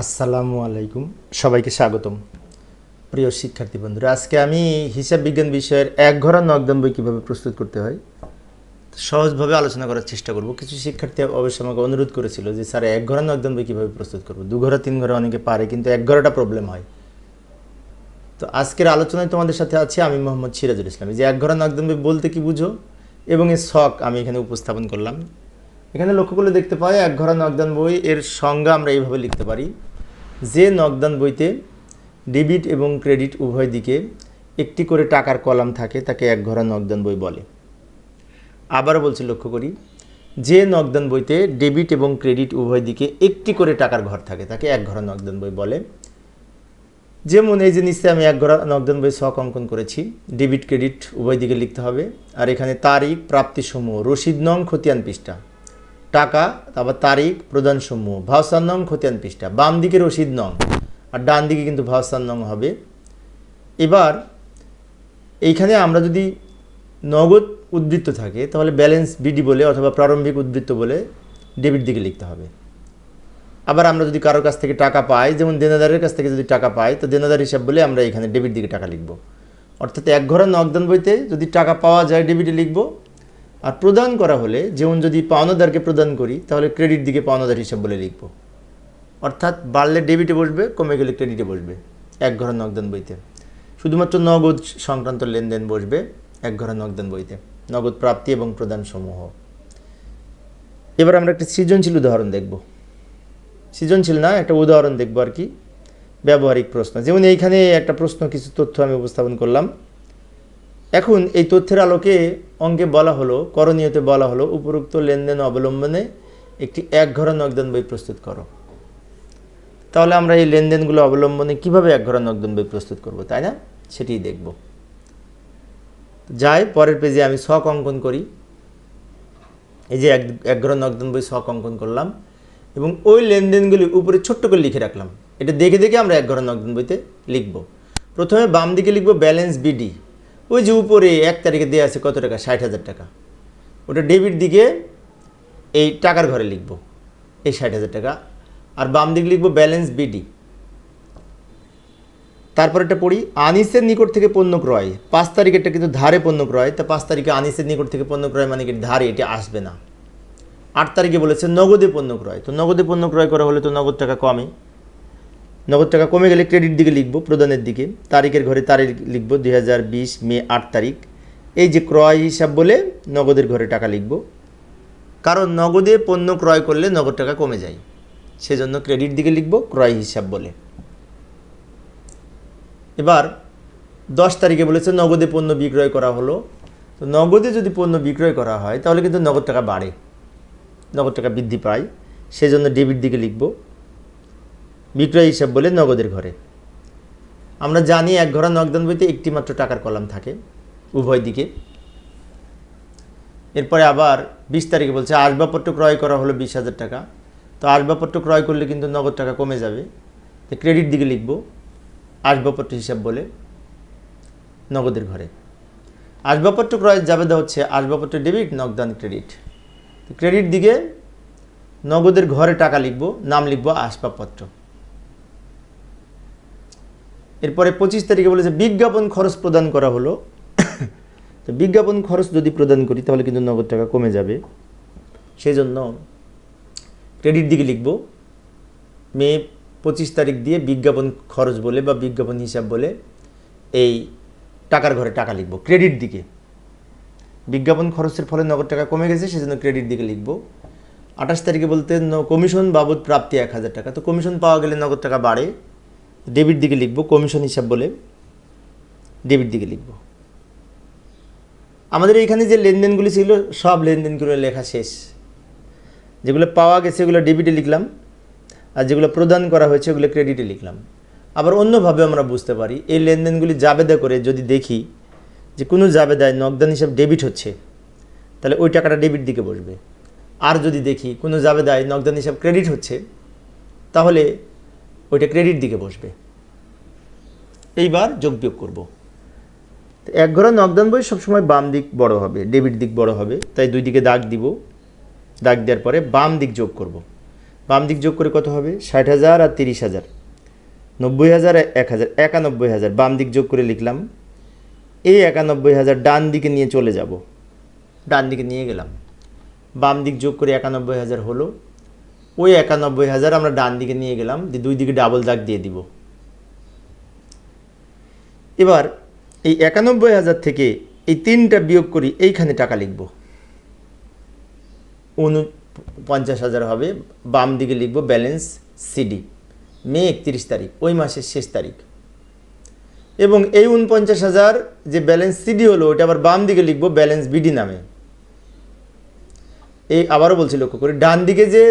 আসসালামু আলাইকুম। সবাইকে স্বাগতম। প্রিয় শিক্ষার্থী বন্ধুরা, আজকে আমি হিসাব বিজ্ঞান বিষয়ের এক ঘরা নকদান বই কীভাবে প্রস্তুত করতে হয়, সহজভাবে আলোচনা করার চেষ্টা করব। কিছু শিক্ষার্থী অবশ্য আমাকে অনুরোধ করেছিল যে, স্যার, এক ঘরা নকদান বই কীভাবে প্রস্তুত করব? দু ঘরা তিন ঘরা অনেকে পারে, কিন্তু এক ঘরাটা প্রবলেম হয়। তো আজকের আলোচনায় তোমাদের সাথে আছে আমি মোহাম্মদ সিরাজুল ইসলাম। যে এক ঘরা নকদান বই বলতে কি বুঝো? এবং এর শখ আমি এখানে উপস্থাপন করলাম। এখানে লক্ষ্য করলে দেখতে পাই এক ঘরা নকদান বই এর সংজ্ঞা আমরা এইভাবে লিখতে পারি। যে নকদান বইতে ডেবিট এবং ক্রেডিট উভয় দিকে একটি করে টাকার কলাম থাকে, তাকে এক ঘরা নকদান বই বলে। আবার বলছি, লক্ষ্য করি, যে নকদান বইতে ডেবিট এবং ক্রেডিট উভয় দিকে একটি করে টাকার ঘর থাকে, তাকে এক ঘরা নকদান বই বলে। যেমন এই যে আমি এক ঘরা নকদান বই শখ অঙ্কন করেছি, ডেবিট ক্রেডিট উভয় দিকে লিখতে হবে, আর এখানে তারিখ, প্রাপ্তিসমূহ, রসিদ, নং, খতিয়ান পৃষ্ঠা। টাকা, তারপর তারিখ প্রদানসমূহ ভাউসার নং খতিয়ান পৃষ্ঠা। বাম দিকে রসিদ নং। আর ডান দিকে কিন্তু ভাউসার নং হবে। এবার, এইখানে আমরা যদি নগদ উদ্বৃত্ত থাকে, তাহলে ব্যালেন্স বিডি বলে অথবা প্রারম্ভিক উদ্বৃত্ত বলে ডেবিট দিকে লিখতে হবে। আবার আমরা যদি কারোর কাছ থেকে টাকা পাই, যেমন দেনাদারের কাছ থেকে যদি টাকা পাই, তো দেনাদার হিসাব বলে আমরা এখানে ডেবিট দিকে টাকা লিখব। অর্থাৎ এক ঘরের নগদান বইতে যদি টাকা পাওয়া যায় ডেবিটে লিখব। আর প্রদান করা হলে, যেমন যদি পাওনাদারকে প্রদান করি, তাহলে ক্রেডিট দিকে পাওনাদার হিসাব বলে লিখব। অর্থাৎ বাড়লে ডেবিটে বসবে, কমে গেলে ক্রেডিটে বসবে, এক ঘরের নগদান বইতে। শুধুমাত্র নগদ সংক্রান্ত লেনদেন বসবে, এক ঘরের নগদান বইতে। নগদ প্রাপ্তি এবং প্রদান সমূহ। এবার আমরা একটা সৃজনশীল উদাহরণ দেখব। সৃজনশীল না, একটা উদাহরণ দেখব আর কি। ব্যবহারিক প্রশ্ন। যেমন এইখানে একটা প্রশ্ন, কিছু তথ্য আমি উপস্থাপন করলাম। এখন এই তথ্যের আলোকে অঙ্কে বলা হলো, করণীয়তে বলা হলো, উপরোক্ত লেনদেন অবলম্বনে একটি এক ঘরা নগদান বই প্রস্তুত করো। তাহলে আমরা এই লেনদেনগুলো অবলম্বনে কীভাবে এক ঘরা বই প্রস্তুত করব, তাই না? সেটিই দেখব। যাই, পরের পেজে আমি শখ অঙ্কন করি। এই যে এক এক ঘরা বই শখ অঙ্কন করলাম এবং ওই লেনদেনগুলি উপরে ছোট্ট করে লিখে রাখলাম। এটা দেখে দেখে আমরা এক ঘরা নগদান বইতে লিখব। প্রথমে বাম দিকে লিখব ব্যালেন্স বিডি। ওই যে উপরে এক তারিখে দেওয়া আছে কত টাকা? ষাট হাজার টাকা। ওটা ডেবিট দিকে এই টাকার ঘরে লিখব, এই ষাট হাজার টাকা। আর বাম দিকে লিখব ব্যালেন্স বিডি। তারপর এটা পড়ি, আনিসের নিকট থেকে পণ্য ক্রয়। পাঁচ তারিখেরটা কিন্তু ধারে পণ্য ক্রয়। তা পাঁচ তারিখে আনিসের নিকট থেকে পণ্য ক্রয় মানে কি? ধারে, এটা আসবে না। আট তারিখে বলেছে নগদে পণ্য ক্রয়। তো নগদে পণ্য ক্রয় করা হলে তো নগদ টাকা কমে। নগদ টাকা কমে গেলে ক্রেডিট দিকে লিখব, প্রদানের দিকে। তারিখের ঘরে তারিখ লিখব দু হাজার বিশ মে আট তারিখ। এই যে ক্রয় হিসাব বলে নগদের ঘরে টাকা লিখব। কারণ নগদে পণ্য ক্রয় করলে নগদ টাকা কমে যায়। সেজন্য ক্রেডিট দিকে লিখব, ক্রয় হিসাব বলে। এবার দশ তারিখে বলেছে নগদে পণ্য বিক্রয় করা হলো। তো নগদে যদি পণ্য বিক্রয় করা হয়, তাহলে কিন্তু নগদ টাকা বাড়ে। নগদ টাকা বৃদ্ধি পায়। সেজন্য ডেবিট দিকে লিখব। বিক্রয় হিসাব বলে নগদের ঘরে। আমরা জানি এক ঘরা নগদান বইতে একটি মাত্র টাকার কলাম থাকে উভয় দিকে। এরপরে আবার বিশ তারিখে বলছে, আসবাবপত্র ক্রয় করা হলো বিশ হাজার টাকা। তো আসবাবপত্র ক্রয় করলে কিন্তু নগদ টাকা কমে যাবে। তো ক্রেডিট দিকে লিখব, আসবাবপত্র হিসাব বলে নগদের ঘরে। আসবাবপত্র ক্রয়ের জাবেদা হচ্ছে আসবাবপত্র ডেবিট, নগদান ক্রেডিট। ক্রেডিট দিকে নগদের ঘরে টাকা লিখব, নাম লিখব আসবাবপত্র। এরপরে পঁচিশ তারিখে বলেছে, বিজ্ঞাপন খরচ প্রদান করা হলো। তো বিজ্ঞাপন খরচ যদি প্রদান করি, তাহলে কিন্তু নগদ টাকা কমে যাবে। সেই জন্য ক্রেডিট দিকে লিখব। মে পঁচিশ তারিখ দিয়ে বিজ্ঞাপন খরচ বলে বা বিজ্ঞাপন হিসাব বলে এই টাকার ঘরে টাকা লিখব, ক্রেডিট দিকে। বিজ্ঞাপন খরচের ফলে নগদ টাকা কমে গেছে, সেজন্য ক্রেডিট দিকে লিখব। আঠাশ তারিখে বলতে কমিশন বাবদ প্রাপ্তি এক হাজার টাকা। তো কমিশন পাওয়া গেলে নগদ টাকা বাড়ে। ডেবিট দিকে লিখব, কমিশন হিসাব বলে ডেবিট দিকে লিখব। আমাদের এইখানে যে লেনদেনগুলি ছিল, সব লেনদেনগুলো লেখা শেষ। যেগুলো পাওয়া গেছে সেগুলো ডেবিটে লিখলাম, আর যেগুলো প্রদান করা হয়েছে, ওগুলো ক্রেডিটে লিখলাম। আবার অন্যভাবে আমরা বুঝতে পারি, এই লেনদেনগুলি জাবেদা করে যদি দেখি যে কোনো জাবেদায় নগদান হিসাব ডেবিট হচ্ছে, তাহলে ওই টাকাটা ডেবিট দিকে বসবে। আর যদি দেখি কোনো জাবেদায় নগদান হিসাব ক্রেডিট হচ্ছে, তাহলে ওইটা ক্রেডিট দিকে বসবে। এইবার যোগ বিয়োগ করব। এক ঘোড়া নগদান বই সবসময় বাম দিক বড় হবে ডেবিট দিক বড় হবে, তাই দুই দিকে দাগ দিব। দাগ দেওয়ার পরে বাম দিক যোগ করব। বাম দিক যোগ করে কত হবে? ষাট হাজার আর তিরিশ হাজার। নব্বই হাজার এক হাজার, একানব্বই হাজার। বাম দিক যোগ করে লিখলাম, এই একানব্বই হাজার ডান দিকে নিয়ে চলে যাব। ডান দিকে নিয়ে গেলাম। বাম দিক যোগ করে একানব্বই হাজার হলো ওই একানব্বই হাজার আমরা ডান দিকে নিয়ে গেলাম, দিয়ে দুই দিকে ডাবল দাগ দিয়ে দিব। এবার এই একানব্বই হাজার থেকে এই তিনটা বিয়োগ করি, এইখানে টাকা লিখব। উন পঞ্চাশ হাজার হবে, বাম দিকে লিখব ব্যালেন্স সিডি মে একত্রিশ তারিখ, ওই মাসের শেষ তারিখ। এবং এই উনপঞ্চাশ হাজার যে ব্যালেন্স সিডি হলো ওটা আবার বাম দিকে লিখব ব্যালেন্স বিডি নামে। এই আবারও বলছি লক্ষ্য করি, ডান দিকে যে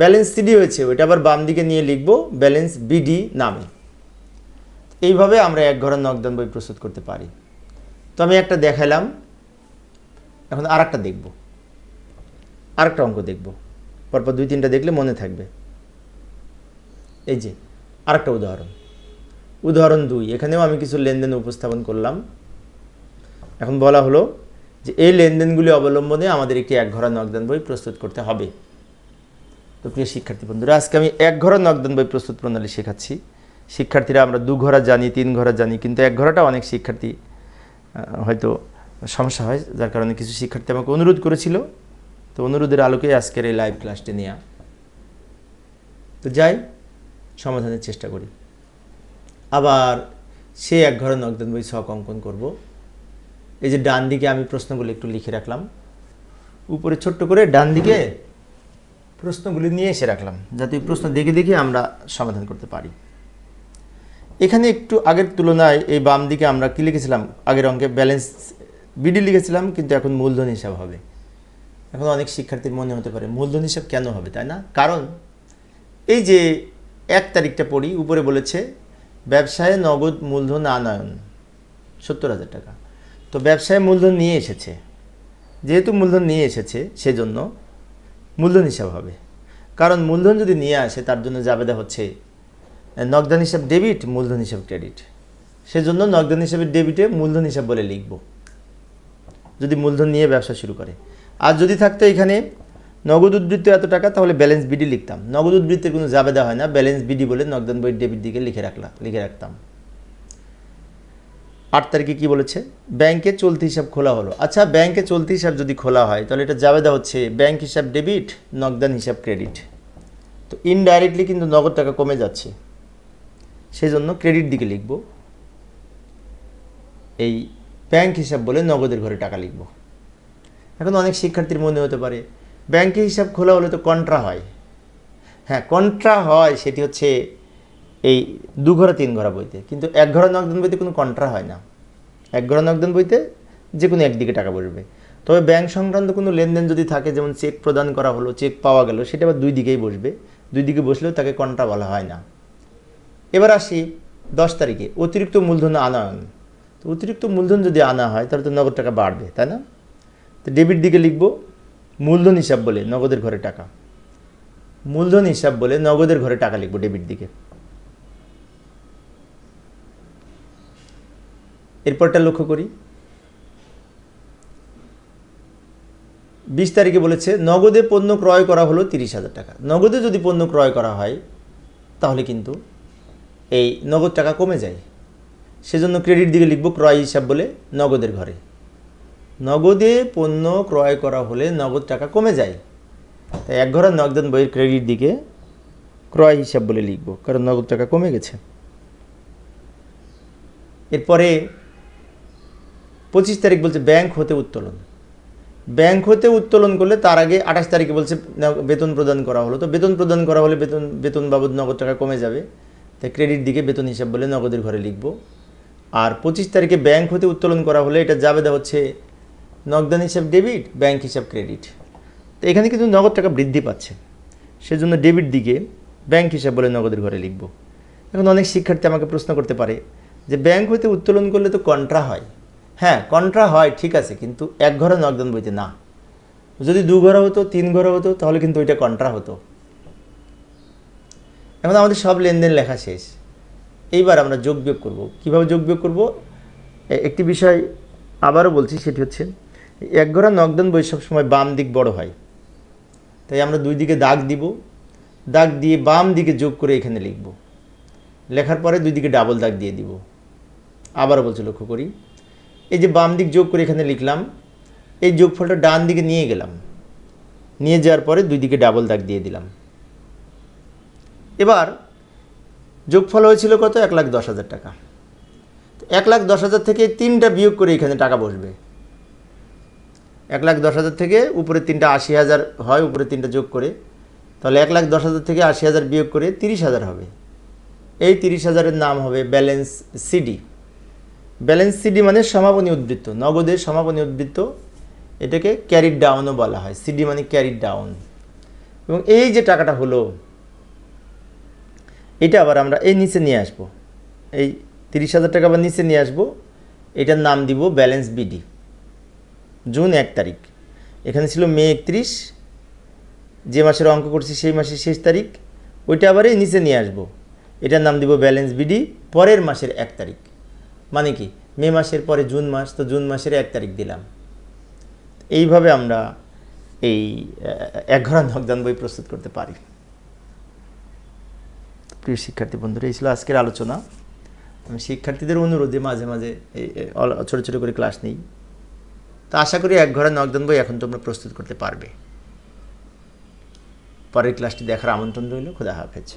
ব্যালেন্স সিডি হয়েছে, ওইটা আবার বাম দিকে নিয়ে লিখব, ব্যালেন্স বিডি নামে। এইভাবে আমরা এক ঘরের নকদান বই প্রস্তুত করতে পারি। তো আমি একটা দেখালাম, এখন আর একটা দেখব। আরেকটা অঙ্ক দেখব। পরপর দুই তিনটা দেখলে মনে থাকবে। এই যে, আরেকটা উদাহরণ। উদাহরণ দুই, এখানেও আমি কিছু লেনদেন উপস্থাপন করলাম। এখন বলা হলো যে এই লেনদেনগুলি অবলম্বনে আমাদের একটি এক ঘরা নকদান বই প্রস্তুত করতে হবে। তো প্রিয় শিক্ষার্থী বন্ধুরা, আজকে আমি এক ঘরা নকদান বই প্রস্তুত প্রণালী শেখাচ্ছি। শিক্ষার্থীরা আমরা দু ঘরা জানি, তিন ঘরা জানি, কিন্তু এক ঘরাটা অনেক শিক্ষার্থী হয়তো সমস্যা হয়, যার কারণে কিছু শিক্ষার্থী আমাকে অনুরোধ করেছিল। তো অনুরোধের আলোকে আজকের এই লাইভ ক্লাসটি নেওয়া তো যাই, সমাধানের চেষ্টা করি। আবার সে এক ঘরের নকদান বই ছক অঙ্কন করব। এই যে ডান দিকে আমি প্রশ্নগুলো একটু লিখে রাখলাম। উপরে ছোট্ট করে ডান দিকে প্রশ্নগুলি নিয়ে এসে রাখলাম, যাতে প্রশ্ন দেখে দেখে আমরা সমাধান করতে পারি। এখানে একটু আগের তুলনায় এই বাম দিকে আমরা কী লিখেছিলাম? আগের অঙ্কে ব্যালেন্স বিডি লিখেছিলাম, কিন্তু এখন মূলধন হিসাব হবে। এখন অনেক শিক্ষার্থীর মনে হতে পারে, মূলধন হিসাব কেন হবে, তাই না? কারণ এই যে এক তারিখটা পড়ি, উপরে বলেছে, ব্যবসায়ে নগদ মূলধন আনয়ন, সত্তর হাজার টাকা। তো ব্যবসায় মূলধন নিয়ে এসেছে। যেহেতু মূলধন নিয়ে এসেছে, সেজন্য মূলধন হিসাব হবে। কারণ মূলধন যদি নিয়ে আসে, তার জন্য জাবেদা হচ্ছে, নগদান হিসাব ডেবিট মূলধন হিসাব ক্রেডিট সেজন্য নগদান হিসাবে ডেবিটে মূলধন হিসাব বলে লিখব। যদি মূলধন নিয়ে ব্যবসা শুরু করে। আর যদি থাকতো এখানে নগদ উদ্বৃত্ত এত টাকা, তাহলে ব্যালেন্স বিডি লিখতাম। নগদ উদ্বৃত্তের কোনো জাবেদা হয় না। ব্যালেন্স বিডি বলে নগদান বই ডেবিট দিকে লিখে রাখলাম লিখে রাখতাম। আট তারিখে কি বলেছে? ব্যাংকে চলতি হিসাব খোলা হলো। আচ্ছা ব্যাংকে চলতি হিসাব যদি খোলা হয়, তাহলে এটা জাবেদা হচ্ছে ব্যাংক হিসাব ডেবিট, নগদান হিসাব ক্রেডিট। তো ইনডাইরেক্টলি কিন্তু নগদ টাকা কমে যাচ্ছে। সেই জন্য ক্রেডিট দিকে লিখব। এই ব্যাংক হিসাব বলে নগদের ঘরে টাকা লিখব। এখন অনেক শিক্ষার্থীর মনে হতে পারে, ব্যাংকে হিসাব খোলা হলে তো কন্ট্রা হয়। হ্যাঁ কন্ট্রা হয়, সেটি হচ্ছে এই দু ঘোড়া, তিন ঘোড়া বইতে। কিন্তু এক ঘোড়া নগদান বইতে কোনো কন্ট্রা হয় না। এক ঘোড়া নগদান বইতে যে কোনো একদিকে টাকা বসবে। তবে ব্যাংক সংক্রান্ত কোনো লেনদেন যদি থাকে, যেমন চেক প্রদান করা হলো, চেক পাওয়া গেল, সেটা আবার দুই দিকেই বসবে। দুই দিকে বসলেও তাকে কন্ট্রা বলা হয় না। এবার আসি দশ তারিখে, অতিরিক্ত মূলধন আনয়ন। তো অতিরিক্ত মূলধন যদি আনা হয়, তাহলে তো নগদ টাকা বাড়বে, তাই না? তো ডেবিট দিকে লিখব, মূলধন হিসাব বলে নগদের ঘরে টাকা। মূলধন হিসাব বলে নগদের ঘরে টাকা লিখব ডেবিট দিকে। এরপরটা লক্ষ্য করি। বিশ তারিখে বলেছে, নগদে পণ্য ক্রয় করা হলো তিরিশ হাজার টাকা। নগদে যদি পণ্য ক্রয় করা হয়, তাহলে কিন্তু এই নগদ টাকা কমে যায়। সেজন্য ক্রেডিট দিকে লিখব, ক্রয় হিসাব বলে নগদের ঘরে। নগদে পণ্য ক্রয় করা হলে নগদ টাকা কমে যায়। তাই এক ঘরের নগদান বইয়ের ক্রেডিট দিকে ক্রয় হিসাব বলে লিখব, কারণ নগদ টাকা কমে গেছে। এরপরে পঁচিশ তারিখ বলছে ব্যাংক হতে উত্তোলন। ব্যাংক হতে উত্তোলন করলে তার আগে আঠাশ তারিখে বলছে বেতন প্রদান করা হলো। তো বেতন প্রদান করা হলে বেতন বেতন বাবদ নগদ টাকা কমে যাবে। তাই ক্রেডিট দিকে বেতন হিসাব বলে নগদের ঘরে লিখব। আর পঁচিশ তারিখে ব্যাংক হতে উত্তোলন করা হলে এটা জাবেদা হচ্ছে নগদান হিসাব ডেবিট, ব্যাংক হিসাব ক্রেডিট। তো এখানে কিন্তু নগদ টাকা বৃদ্ধি পাচ্ছে। সেজন্য ডেবিট দিকে ব্যাংক হিসাব বলে নগদের ঘরে লিখব। এখন অনেক শিক্ষার্থী আমাকে প্রশ্ন করতে পারে যে ব্যাংক হতে উত্তোলন করলে তো কন্ট্রা হয়। হ্যাঁ কন্ট্রা হয়, ঠিক আছে, কিন্তু এক ঘরে নগদান বইতে না। যদি দু ঘরে হতো, তিন ঘরে হতো, তাহলে কিন্তু ওইটা কন্ট্রা হতো। এখন আমাদের সব লেনদেন লেখা শেষ। এইবার আমরা যোগ বিয়োগ করব। কীভাবে যোগ বিয়োগ করব? একটি বিষয় আবারও বলছি, সেটি হচ্ছে, এক ঘোড়া নগদান বই সবসময় বাম দিক বড় হয়। তাই আমরা দুই দিকে দাগ দিব। দাগ দিয়ে বাম দিকে যোগ করে এখানে লিখব। লেখার পরে দুই দিকে ডাবল দাগ দিয়ে দিব। আবারও বলছে, লক্ষ্য করি। এই যে বাম দিক যোগ করে এখানে লিখলাম, এই যোগফলটা ডান দিকে নিয়ে গেলাম। নিয়ে যাওয়ার পরে দুই দিকে ডাবল দাগ দিয়ে দিলাম। এবার যোগফল হয়েছিল কত? এক লাখ দশ হাজার টাকা। এক লাখ দশ হাজার থেকে তিনটা বিয়োগ করে এখানে টাকা বসবে। এক লাখ দশ হাজার থেকে উপরে তিনটা আশি হাজার হয়, উপরে তিনটা যোগ করে। তাহলে এক লাখ দশ হাজার থেকে আশি হাজার বিয়োগ করে তিরিশ হাজার হবে। এই তিরিশ হাজারের নাম হবে ব্যালেন্স সিডি। ব্যালেন্স সিডি মানে সমাপনী উদ্বৃত্ত নগদের সমাপনী উদ্বৃত্ত, এটাকে ক্যারিড ডাউনও বলা হয় সিডি মানে ক্যারিড ডাউন এবং এই যে টাকাটা হলো, এটা আবার আমরা এই নিচে নিয়ে আসব। এই তিরিশ হাজার টাকা আবার নিচে নিয়ে আসব, এটার নাম দিব ব্যালেন্স বিডি জুন এক তারিখ। এখানে ছিল মে একত্রিশ, যে মাসের অঙ্ক করছি সেই মাসের শেষ তারিখ, ওইটা আবার এই নিচে নিয়ে আসব। এটার নাম দিব ব্যালেন্স বিডি পরের মাসের এক তারিখ। মানে কি? মে মাসের পরে জুন মাস তো জুন মাসের এক তারিখ দিলাম। এইভাবে আমরা এই আহ, এক ঘরা নকদান বই প্রস্তুত করতে পারি। প্রিয় শিক্ষার্থী বন্ধুরা এই ছিল আজকের আলোচনা। আমি শিক্ষার্থীদের অনুরোধে মাঝে মাঝে ছোট ছোট করে ক্লাস নিই। তো আশা করি এক ঘরে নকদান বই এখন তোমরা প্রস্তুত করতে পারবে। পরের ক্লাসটি দেখার আমন্ত্রণ রইল। খুদা হাফেজ।